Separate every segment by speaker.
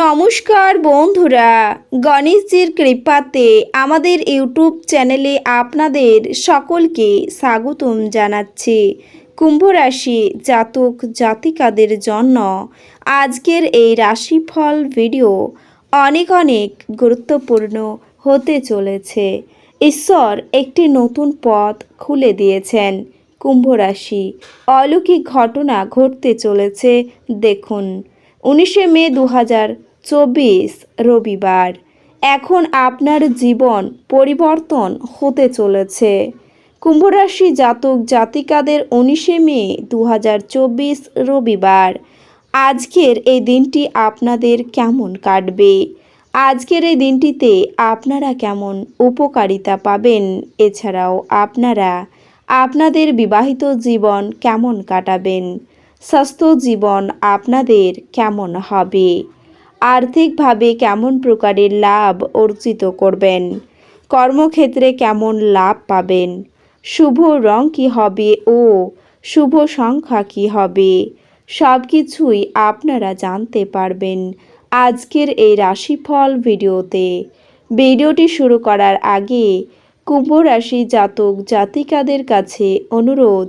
Speaker 1: নমস্কার বন্ধুরা, গণেশজির কৃপাতে আমাদের ইউটিউব চ্যানেলে আপনাদের সকলকে স্বাগতম জানাচ্ছি। কুম্ভ রাশি জাতক জাতিকাদের জন্য আজকের এই রাশিফল ভিডিও অনেক অনেক গুরুত্বপূর্ণ হতে চলেছে। ঈশ্বর একটি নতুন পথ খুলে দিয়েছেন। কুম্ভ রাশি অলৌকিক ঘটনা ঘটতে চলেছে, দেখুন। উনিশে মে দু চব্বিশ রবিবার। এখন আপনার জীবন পরিবর্তন হতে চলেছে। কুম্ভরাশি জাতক জাতিকাদের উনিশে মে দু হাজার চব্বিশ রবিবার। আজকের এই দিনটি আপনাদের কেমন কাটবে? আজকের এই দিনটিতে আপনারা কেমন উপকারিতা পাবেন? এছাড়াও আপনারা আপনাদের বিবাহিত জীবন কেমন কাটাবেন? স্বাস্থ্য জীবন আপনাদের কেমন হবে? আর্থিকভাবে কেমন প্রকারের লাভ অর্জিত করবেন? কর্মক্ষেত্রে কেমন লাভ পাবেন? শুভ রং কী হবে ও শুভ সংখ্যা কী হবে? সব কিছুই আপনারা জানতে পারবেন আজকের এই রাশিফল ভিডিওতে। ভিডিওটি শুরু করার আগে কুম্ভ রাশি জাতক জাতিকাদের কাছে অনুরোধ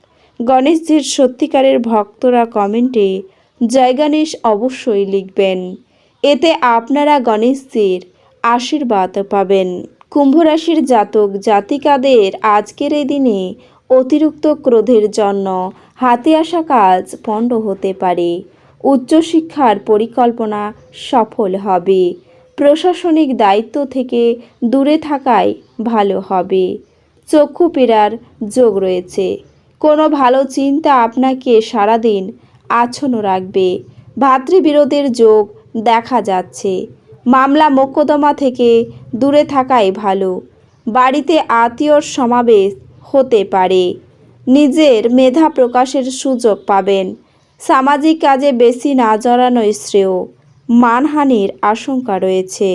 Speaker 1: গণেশজির সত্যিকারের ভক্তরা কমেন্টে জয় গণেশ অবশ্যই লিখবেন। এতে আপনারা গণেশজির আশীর্বাদ পাবেন। কুম্ভ রাশির জাতক জাতিকাদের আজকের এই দিনে অতিরিক্ত ক্রোধের জন্য হাতে আসা কাজ পণ্ড হতে পারে। উচ্চশিক্ষার পরিকল্পনা সফল হবে। প্রশাসনিক দায়িত্ব থেকে দূরে থাকাই ভালো হবে। চক্ষু পেরার যোগ রয়েছে। কোনো ভালো চিন্তা আপনাকে সারাদিন আচ্ছন্ন রাখবে। ভাতৃবিরোধের যোগ দেখা যাচ্ছে। মামলা মোকদ্দমা থেকে দূরে থাকাই ভালো। বাড়িতে আত্মীয়র সমাবেশ হতে পারে। নিজের মেধা প্রকাশের সুযোগ পাবেন। সামাজিক কাজে বেশি না জড়ানোই শ্রেয়। মানহানির আশঙ্কা রয়েছে।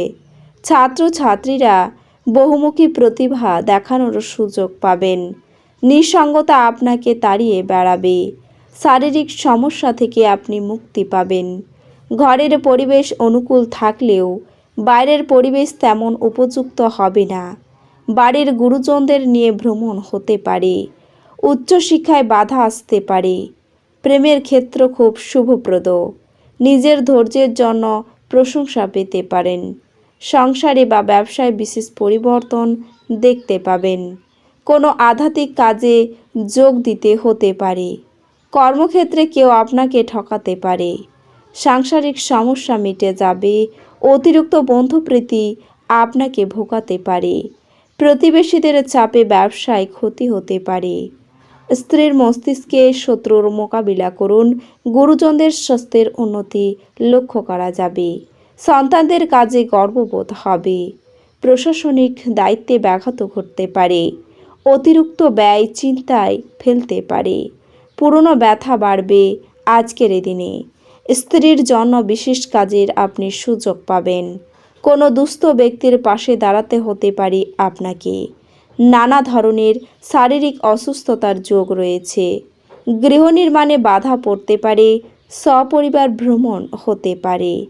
Speaker 1: ছাত্রছাত্রীরা বহুমুখী প্রতিভা দেখানোর সুযোগ পাবেন। নিঃসঙ্গতা আপনাকে তাড়িয়ে বেড়াবে। শারীরিক সমস্যা থেকে আপনি মুক্তি পাবেন। ঘরের পরিবেশ অনুকূল থাকলেও বাইরের পরিবেশ তেমন উপযুক্ত হবে না। বাড়ির গুরুজনদের নিয়ে ভ্রমণ হতে পারে। উচ্চশিক্ষায় বাধা আসতে পারে। প্রেমের ক্ষেত্র খুব শুভপ্রদ। নিজের ধৈর্যের জন্য প্রশংসা পেতে পারেন। সংসারে বা ব্যবসায় বিশেষ পরিবর্তন দেখতে পাবেন। কোনো আধ্যাত্মিক কাজে যোগ দিতে হতে পারে। কর্মক্ষেত্রে কেউ আপনাকে ঠকাতে পারে। সাংসারিক সমস্যা মিটে যাবে। অতিরিক্ত বন্ধুপ্রীতি আপনাকে ভোগাতে পারে। প্রতিবেশীদের চাপে ব্যবসায় ক্ষতি হতে পারে। স্ত্রীর মস্তিষ্কে শত্রুর মোকাবিলা করুন। গুরুজনদের স্বাস্থ্যের উন্নতি লক্ষ্য করা যাবে। সন্তানদের কাজে গর্ববোধ হবে। প্রশাসনিক দায়িত্বে ব্যাঘাত ঘটতে পারে। অতিরিক্ত ব্যয় চিন্তায় ফেলতে পারে। পুরনো ব্যথা বাড়বে আজকের দিনে। স্ত্রীর জন্য বিশেষ কাজের আপনি সুযোগ পাবেন। কোনো দুস্থ ব্যক্তির পাশে দাঁড়াতে হতে পারে আপনাকে। নানা ধরনের শারীরিক অসুস্থতার যোগ রয়েছে। গৃহ নির্মাণে বাধা পড়তে পারে, সপরিবার ভ্রমণ হতে পারে।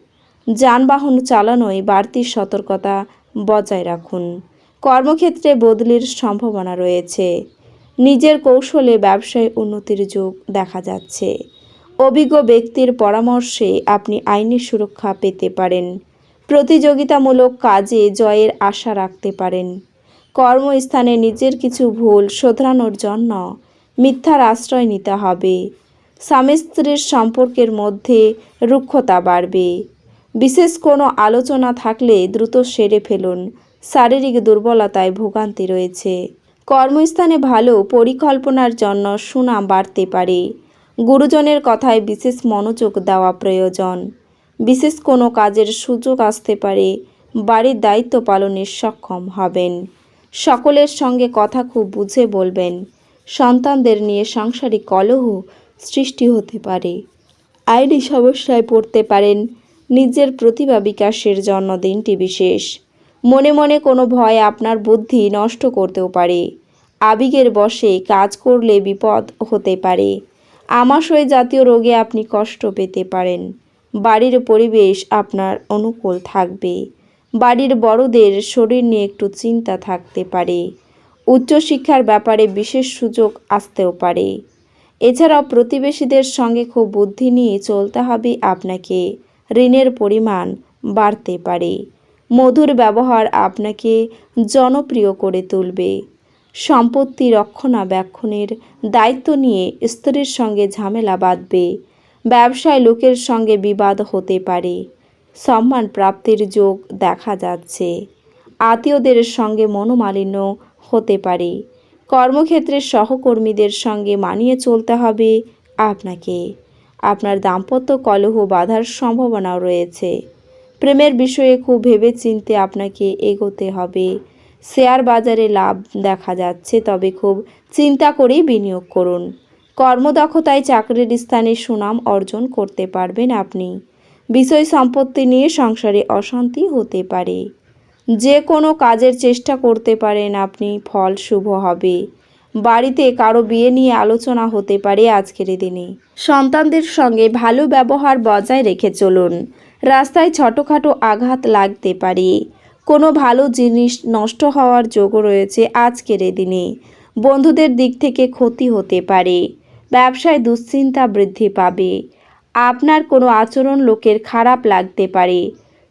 Speaker 1: যানবাহন চালানোয় বাড়তি সতর্কতা বজায় রাখুন। কর্মক্ষেত্রে বদলির সম্ভাবনা রয়েছে। নিজের কৌশলে ব্যবসায় উন্নতির যোগ দেখা যাচ্ছে। অভিজ্ঞ ব্যক্তির পরামর্শে আপনি আইনি সুরক্ষা পেতে পারেন। প্রতিযোগিতামূলক কাজে জয়ের আশা রাখতে পারেন। কর্মস্থানে নিজের কিছু ভুল শোধরানোর জন্য মিথ্যার আশ্রয় নিতে হবে। স্বামী স্ত্রীর সম্পর্কের মধ্যে রুক্ষতা বাড়বে। বিশেষ কোনো আলোচনা থাকলে দ্রুত সেরে ফেলুন। শারীরিক দুর্বলতায় ভোগান্তি রয়েছে। কর্মস্থানে ভালো পরিকল্পনার জন্য সুনাম বাড়তে পারে। গুরুজনের কথায় বিশেষ মনোযোগ দেওয়া প্রয়োজন। বিশেষ কোনো কাজের সুযোগ আসতে পারে। বাড়ির দায়িত্ব পালনে সক্ষম হবেন। সকলের সঙ্গে কথা খুব বুঝে বলবেন। সন্তানদের নিয়ে সাংসারিক কলহ সৃষ্টি হতে পারে। আইনি সমস্যায় পড়তে পারেন। নিজের প্রতিভা বিকাশের জন্য দিনটি বিশেষ। মনে মনে কোনো ভয় আপনার বুদ্ধি নষ্ট করতেও পারে। আবেগের বশে কাজ করলে বিপদ হতে পারে। আমাশয় জাতীয় রোগে আপনি কষ্ট পেতে পারেন। বাড়ির পরিবেশ আপনার অনুকূল থাকবে। বাড়ির বড়দের শরীর নিয়ে একটু চিন্তা থাকতে পারে। উচ্চশিক্ষার ব্যাপারে বিশেষ সুযোগ আসতেও পারে। এছাড়াও প্রতিবেশীদের সঙ্গে খুব বুদ্ধি নিয়ে চলতে হবে আপনাকে। ঋণের পরিমাণ বাড়তে পারে। মধুর ব্যবহার আপনাকে জনপ্রিয় করে তুলবে। সম্পত্তি রক্ষণাবেক্ষণের দায়িত্ব নিয়ে স্ত্রীর সঙ্গে ঝামেলা বাঁধবে। ব্যবসায় লোকের সঙ্গে বিবাদ হতে পারে। সম্মান প্রাপ্তির যোগ দেখা যাচ্ছে। আত্মীয়দের সঙ্গে মনোমালিন্য হতে পারে। কর্মক্ষেত্রে সহকর্মীদের সঙ্গে মানিয়ে চলতে হবে আপনাকে। আপনার দাম্পত্য কলহ বাধার সম্ভাবনাও রয়েছে। প্রেমের বিষয়ে খুব ভেবেচিন্তে আপনাকে এগোতে হবে। শেয়ার বাজারে লাভ দেখা যাচ্ছে, তবে খুব চিন্তা করেই বিনিয়োগ করুন। কর্মদক্ষতায় চাকরির স্থানে সুনাম অর্জন করতে পারবেন আপনি। বিষয় সম্পত্তি নিয়ে সংসারে অশান্তি হতে পারে। যে কোনো কাজের চেষ্টা করতে পারেন আপনি, ফল শুভ হবে। বাড়িতে কারও বিয়ে নিয়ে আলোচনা হতে পারে আজকের দিনে। সন্তানদের সঙ্গে ভালো ব্যবহার বজায় রেখে চলুন। রাস্তায় ছোটোখাটো আঘাত লাগতে পারে। কোনো ভালো জিনিস নষ্ট হওয়ার যোগও রয়েছে আজকের দিনে। বন্ধুদের দিক থেকে ক্ষতি হতে পারে। ব্যবসায় দুশ্চিন্তা বৃদ্ধি পাবে। আপনার কোনো আচরণ লোকের খারাপ লাগতে পারে।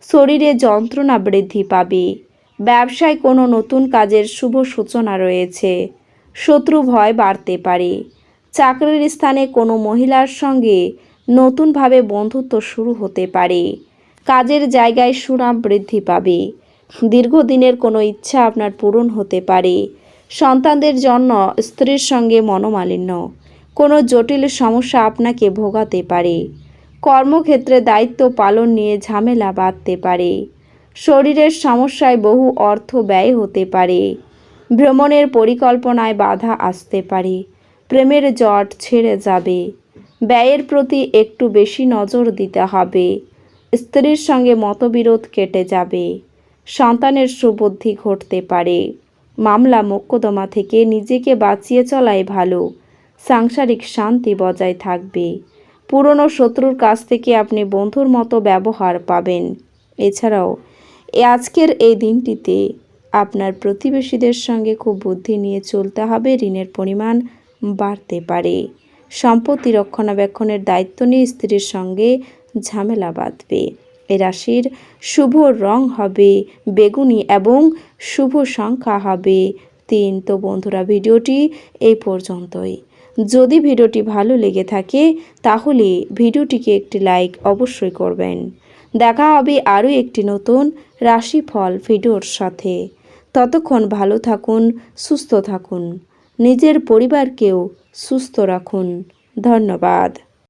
Speaker 1: শরীরে যন্ত্রণা বৃদ্ধি পাবে। ব্যবসায় কোনো নতুন কাজের শুভ সূচনা রয়েছে। শত্রু ভয় বাড়তে পারে। চাকরির স্থানে কোনো মহিলার সঙ্গে নতুনভাবে বন্ধুত্ব শুরু হতে পারে। কাজের জায়গায় সুনাম বৃদ্ধি পাবে। দীর্ঘদিনের কোনো ইচ্ছা আপনার পূরণ হতে পারে। সন্তানদের জন্য স্ত্রীর সঙ্গে মনোমালিন্য। কোনো জটিল সমস্যা আপনাকে ভোগাতে পারে। কর্মক্ষেত্রে দায়িত্ব পালন নিয়ে ঝামেলা বাঁধতে পারে। শরীরের সমস্যায় বহু অর্থ ব্যয় হতে পারে। ভ্রমণের পরিকল্পনায় বাধা আসতে পারে। প্রেমের জট ছেড়ে যাবে। ব্যয়ের প্রতি একটু বেশি নজর দিতে হবে। স্ত্রীর সঙ্গে মতবিরোধ কেটে যাবে। সন্তানের সুবুদ্ধি ঘটতে পারে। মামলা মোকদ্দমা থেকে নিজেকে বাঁচিয়ে চলাই ভালো। সাংসারিক শান্তি বজায় থাকবে। পুরনো শত্রুর কাছ থেকে আপনি বন্ধুর মতো ব্যবহার পাবেন। এছাড়াও আজকের এই দিনটিতে আপনার প্রতিবেশীদের সঙ্গে খুব বুদ্ধি নিয়ে চলতে হবে, ঋণের পরিমাণ বাড়তে পারে। সম্পত্তি রক্ষণাবেক্ষণের দায়িত্ব নিয়ে স্ত্রীর সঙ্গে ঝামেলা বাঁধবে। এ রাশির শুভ রং হবে বেগুনি এবং শুভ সংখ্যা হবে তিন। তো বন্ধুরা, ভিডিওটি এই পর্যন্তই। যদি ভিডিওটি ভালো লেগে থাকে, তাহলে ভিডিওটিকে একটি লাইক অবশ্যই করবেন। দেখা হবে আরও একটি নতুন রাশিফল ভিডিওর সাথে। ততক্ষণ ভালো থাকুন, সুস্থ থাকুন। নিজের পরিবারকেও সুস্থ রাখুন। ধন্যবাদ।